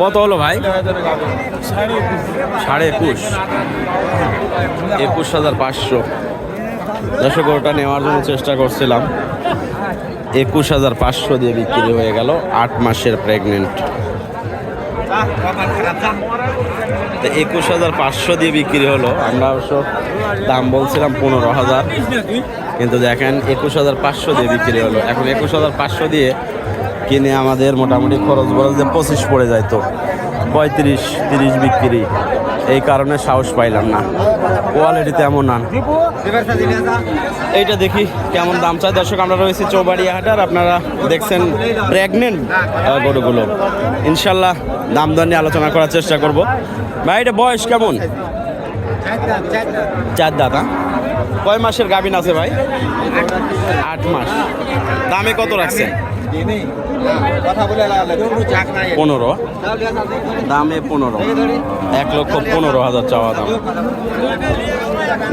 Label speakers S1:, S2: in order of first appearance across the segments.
S1: কত হলো ভাই? সাড়ে একুশ। একুশ। হাজার পাঁচশো। দর্শক ওটা নেওয়ার জন্য চেষ্টা করছিলাম। একুশ হাজার পাঁচশো দিয়ে বিক্রি হয়ে গেল আট মাসের প্রেগনেন্ট তো একুশ হাজার পাঁচশো দিয়ে বিক্রি হলো। আমরা অবশ্য দাম বলছিলাম পনেরো হাজার। কিন্তু দেখেন, একুশ হাজার পাঁচশো দিয়ে বিক্রি হলো। এখন একুশ হাজার পাঁচশো দিয়ে কিনে আমাদের মোটামুটি খরচ বরচ যে পঁচিশ পড়ে যায় তো। পঁয়ত্রিশ, তিরিশ বিক্রি। এই কারণে সাহস পাইলাম না। কোয়ালিটি তেমন না। এইটা দেখি কেমন দাম চাই দর্শক, আমরা রয়েছি চৌবাড়িয়া হাটার আপনারা দেখছেন প্রেগনেন্ট গরুগুলো। ইনশাল্লাহ দাম দর নিয়ে আলোচনা করার চেষ্টা করব। ভাই, এটা বয়স কেমন? চার দাদা কয় মাসের গাভিন আছে ভাই? আট মাস। দামে কত রাখছেন? পনেরো। দামে পনেরো। এক লক্ষ পনেরো হাজার চাওয়া দাম।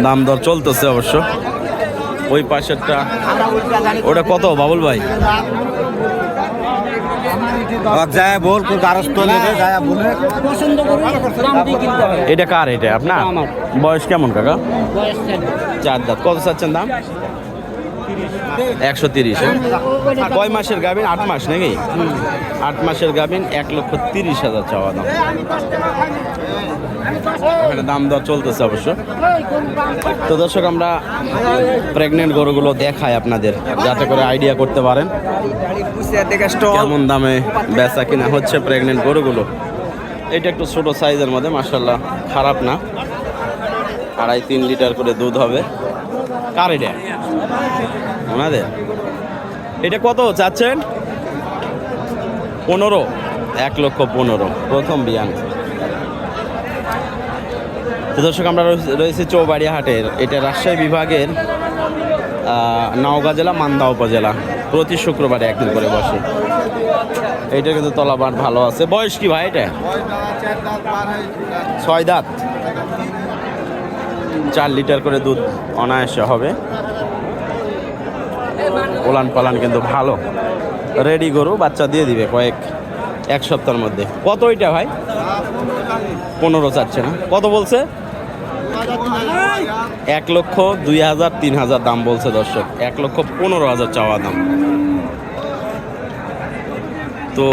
S1: দাম দর চলতেছে অবশ্য। ওই পাশেরটা ওটা কত বাবুল ভাই?
S2: যায় বল
S1: এটা কার এটা? আপনার? বয়স কেমন কাকা?
S3: চার।
S1: চার দাঁত। কত চাচ্ছেন দাম? একশো তিরিশ। কয় মাসের গাভিন? আট মাস নাকি? আট মাসের গাভিন এক লক্ষ তিরিশ হাজার চাওয়া দাম। ওখানে দাম দর চলতেছে অবশ্য। তো দর্শক, আমরা প্রেগনেন্ট গরুগুলো দেখাই আপনাদের, যাতে করে আইডিয়া করতে পারেন। কেমন দামে বেচা কিনা হচ্ছে প্রেগনেন্ট গরুগুলো। এটা একটু ছোট সাইজের মধ্যে মার্শাল্লাহ খারাপ না। আড়াই, তিন লিটার করে দুধ হবে। কার এটা? এটা কত চাচ্ছেন? পনেরো। এক লক্ষ পনেরো। প্রথম বিয়ান। দর্শক, আমরা রয়েছে- চৌবাড়িয়া হাটের এটা রাজশাহী বিভাগের নওগাঁ জেলা, মান্দা উপজেলা। প্রতি শুক্রবারে একদিন করে বসে। এটা কিন্তু তলাবার ভালো আছে। বয়স কি ভাই এটা? ছয় দাঁত। চার লিটার করে দুধ অনায়াসে হবে। ওলান পালান কিন্তু ভালো। রেডি গরু, বাচ্চা দিয়ে দিবে কয়েক, এক সপ্তাহের মধ্যে। কত ওইটা ভাই? পনেরো চাচ্ছে না। কত বলছে? এক লক্ষ দুই হাজার, তিন হাজার দাম বলছে দর্শক। এক লক্ষ পনেরো হাজার চাওয়া দাম। তো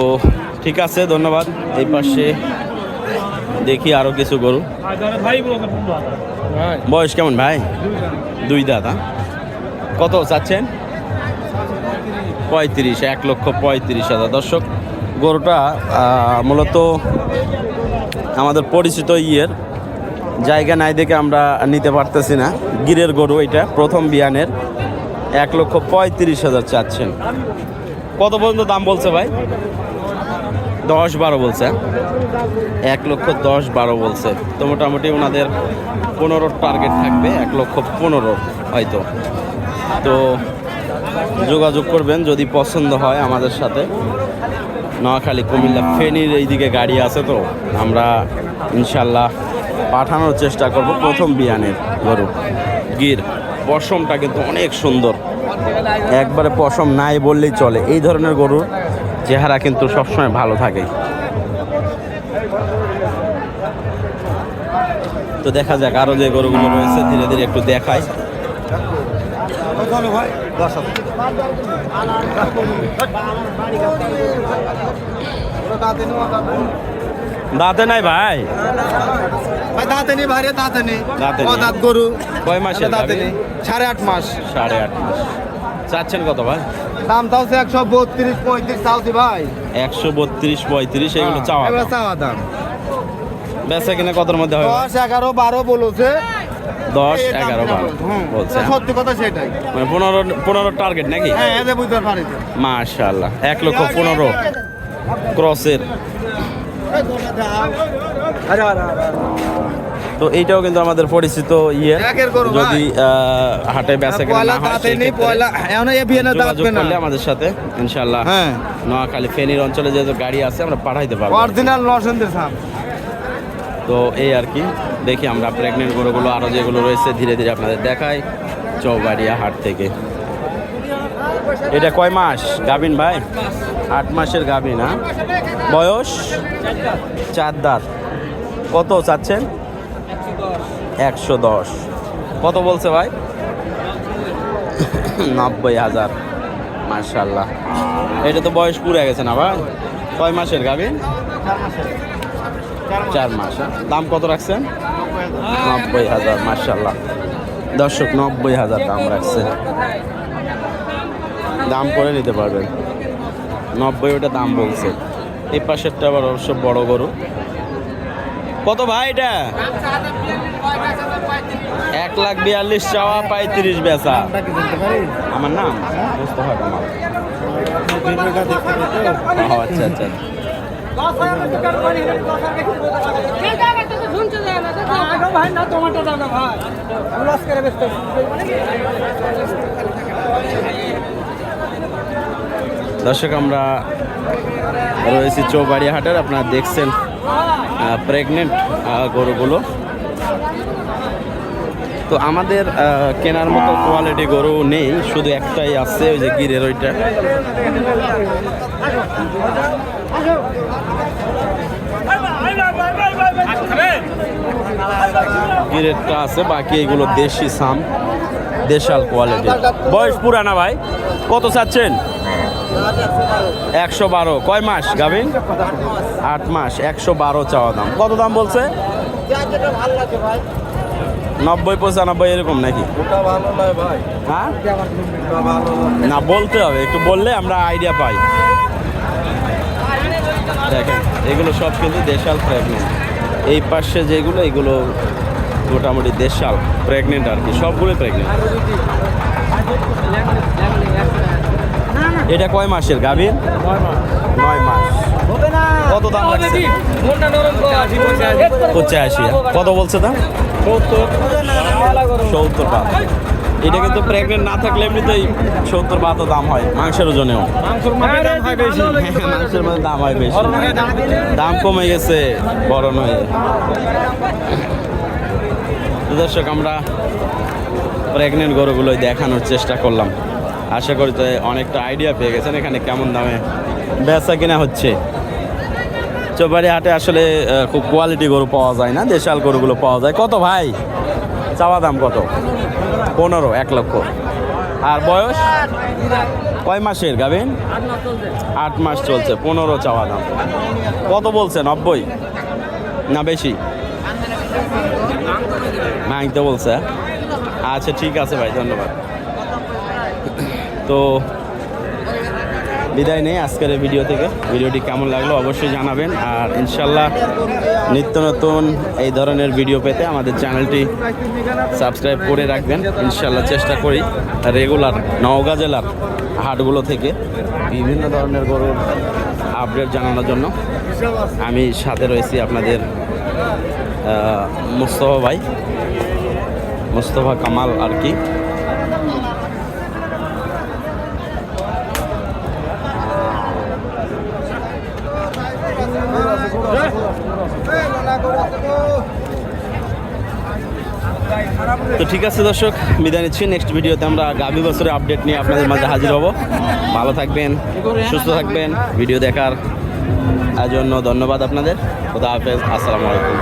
S1: ঠিক আছে, ধন্যবাদ। এই পাশে দেখি আরও কিছু গরু। বয়স কেমন ভাই? দুই দাদা কত চাচ্ছেন? পঁয়ত্রিশ, এক লক্ষ পঁয়ত্রিশ হাজার। দর্শক, গরুটা মূলত আমাদের পরিচিত ইয়ের। জায়গা নাই দেখে আমরা নিতে পারতেছি না। গিরের গরু এটা, প্রথম বিয়ানের। এক লক্ষ পঁয়ত্রিশ হাজার চাচ্ছেন। কত পর্যন্ত দাম বলছে ভাই? দশ বারো বলছে। এক লক্ষ দশ বারো বলছে। তো মোটামুটি ওনাদের পনেরোর টার্গেট থাকবে, এক লক্ষ পনেরো হয়তো। তো যোগাযোগ করবেন যদি পছন্দ হয় আমাদের সাথে। নোয়াখালী, কুমিল্লা, ফেনীর এইদিকে গাড়ি আছে তো। আমরা ইনশাল্লাহ পাঠানোর চেষ্টা করব প্রথম বিয়ানের গরু। গির, পশমটা কিন্তু অনেক সুন্দর। একবারে পশম নাই বললেই চলে। এই ধরনের গরুর চেহারা কিন্তু সবসময় ভালো থাকে। তো দেখা যাক আরও যে গরুগুলো রয়েছে ধীরে ধীরে একটু দেখাই। দাঁতে নাই ভাই?
S2: ভাই দাঁতে নেই ভাই রে দাঁতে নেই।
S1: দাঁতে
S2: গরু।
S1: কয় মাসের
S2: দাঁতে নেই। সাড়ে আট মাস।
S1: সাড়ে আট মাস। চাচ্ছেন কত ভাই?
S2: দাম তাও একশো বত্রিশ পঁয়ত্রিশ তাওছি ভাই।
S1: একশো বত্রিশ পঁয়ত্রিশ এগুলো চাওয়া
S2: এবার চাওয়া দাম।
S1: বেচা কিনা কতর মধ্যে হবে?
S2: দশ এগারো বারো বলেছে।
S1: দশ এগারো বারো
S2: বলছে, সত্যি কথা সেটাই।
S1: মানে পনেরো পনেরো টার্গেট নাকি?
S2: হ্যাঁ।
S1: মাশাল্লাহ এক লক্ষ পনেরো ক্রসের। তো এইটাও কিন্তু আমাদের পরিচিত ইয়ে। যদি হাটে বেচা কেনা না হয় যোগাযোগ করলে আমাদের সাথে ইনশাল্লাহ
S2: হ্যাঁ।
S1: নোয়াখালী ফেনীর অঞ্চলে যেহেতু গাড়ি আছে আমরা পাঠাইতে পারব।
S2: অরিজিনাল
S1: তো এই আর কি দেখি আমরা প্রেগনেন্ট গরুগুলো আরও যেগুলো রয়েছে ধীরে ধীরে আপনাদের দেখাই। চৌবাড়িয়া হাট থেকে। এটা কয় মাস? গাবিন ভাই? আট মাসের গাবিন হ্যাঁ? বয়স? চার দাঁত। কত চাচ্ছেন? একশো দশ। কত বলছে ভাই? নব্বই হাজার। মার্শাল্লাহ এটা তো বয়স পুরে গেছে না ভাই? কয় মাসের গাবিন চার মাস হ্যাঁ? দাম কত রাখছেন? নব্বই হাজার মার্শাল্লাহ দর্শক, নব্বই হাজার দাম রাখছে। দাম করে নিতে পারবেন। নব্বই ওটা দাম বলছে। এই পাশেরটা আবার অবশ্য বড় গরু। কত ভাই এটা? এক লাখ বিয়াল্লিশ চাওয়া পঁয়ত্রিশ বেচা। আমার নাম? কামাল ও, আচ্ছা আচ্ছা। দর্শক আমরা রয়েছি চৌবাড়ি হাটের। আপনারা দেখছেন প্রেগনেন্ট গরুগুলো। তো আমাদের কেনার মতো কোয়ালিটি গরু নেই, শুধু একটাই আছে, ওই যে গিরের ওইটা। গিরেরটা আছে, বাকি এগুলো দেশি সাম, দেশাল কোয়ালিটি বয়স পুরানা ভাই, কত চাচ্ছেন? একশো বারো। কয় মাস গাবিন আট মাস, একশো বারো চাওয়া দাম। কত দাম বলছে? নব্বই, পঁচানব্বই এরকম নাকি? হ্যাঁ? না, বলতে হবে। একটু বললে আমরা আইডিয়া পাই। দেখেন, এগুলো সব কিন্তু দেশাল প্রেগনেন্ট এই পাশে যেগুলো, এগুলো মোটামুটি দেশাল প্রেগনেন্ট আর কি, সবগুলোই প্রেগনেন্ট এটা কয় মাসের, গাভীর? নয় মাস। কত দাম লাগছে? পঁচাশি। কত বলছে দাম? সত্তর এটা কিন্তু প্রেগনেন্ট না থাকলে এমনিতেই সত্তর পাতও দাম হয়, মাংসের ওজনেও। মাংসের মধ্যে দাম হয় বেশি। দাম কমে গেছে, বড় নয়। দর্শক, আমরা প্রেগনেন্ট গরুগুলোই দেখানোর চেষ্টা করলাম। আশা করি তো অনেকটা আইডিয়া পেয়ে গেছেন এখানে কেমন দামে বেচা কিনা হচ্ছে। চৌবাড়ি হাটে আসলে খুব কোয়ালিটি গরু পাওয়া যায় না, দেশাল গরুগুলো পাওয়া যায়। কত ভাই? চাওয়া দাম কত? পনেরো, এক লক্ষ। আর বয়স? কয় মাসের গাবেন আট মাস চলছে, পনেরো চাওয়া দাম। কত বলছে নব্বই? না বেশি? ভাঙতে বলছে আচ্ছা ঠিক আছে ভাই, ধন্যবাদ। তো বিদায় নেই আজকের ভিডিও থেকে। ভিডিওটি কেমন লাগল অবশ্যই জানাবেন। আর ইনশাল্লাহ নিত্য নতুন এই ধরনের ভিডিও পেতে আমাদের চ্যানেলটি সাবস্ক্রাইব করে রাখবেন। ইনশাল্লাহ চেষ্টা করি রেগুলার নওগাঁ জেলার হাটগুলো থেকে বিভিন্ন ধরনের গরুর আপডেট জানানোর জন্য। আমি সাথে রয়েছি আপনাদের মুস্তফা ভাই, মুস্তফা কামাল আর কি। তো ঠিক আছে দর্শক, বিদায় নিচ্ছি। নেক্সট ভিডিওতে আমরা গাভী বছরের আপডেট নিয়ে আপনাদের মাঝে হাজির হব। ভালো থাকবেন, সুস্থ থাকবেন। ভিডিও দেখার জন্য ধন্যবাদ আপনাদের। খোদা হাফেজ, আসসালামু আলাইকুম।